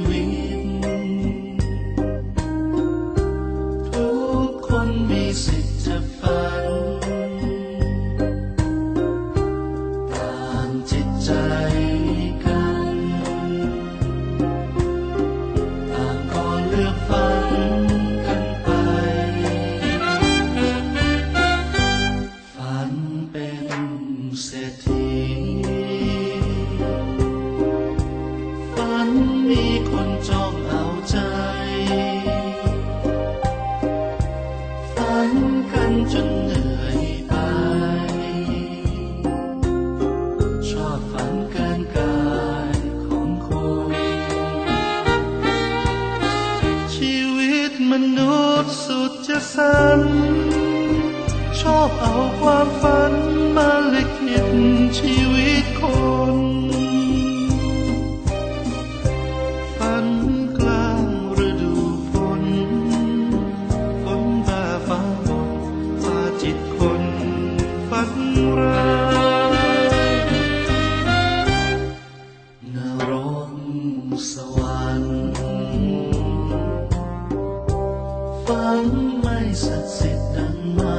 we. มนุษย์สุดจะสัน ชอบเอาความฝันมาลิขิตชีวิตคน ฝันกลางฤดูฝนฝนบ้าฟ้าบนฟ้าจิตคนฝันร้ายนรกสวรรค์ ไม่ศักดิ์สิทธิ์ดังมา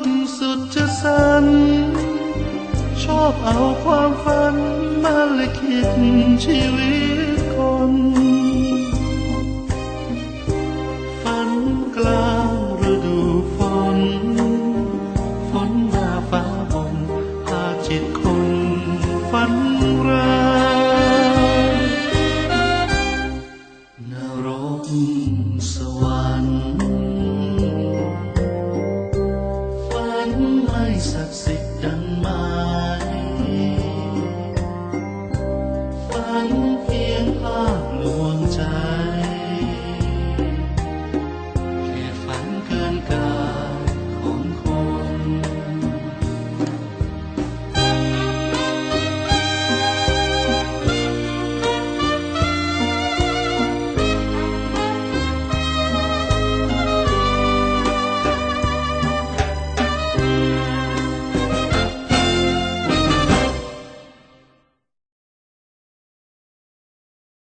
นสุดจะสันชอบเอาความฝันมาลิขิดชีวิตคน ฝันกลางฤดูฝน ฝนมาฟ้าบนพาจิตคนฝันร้า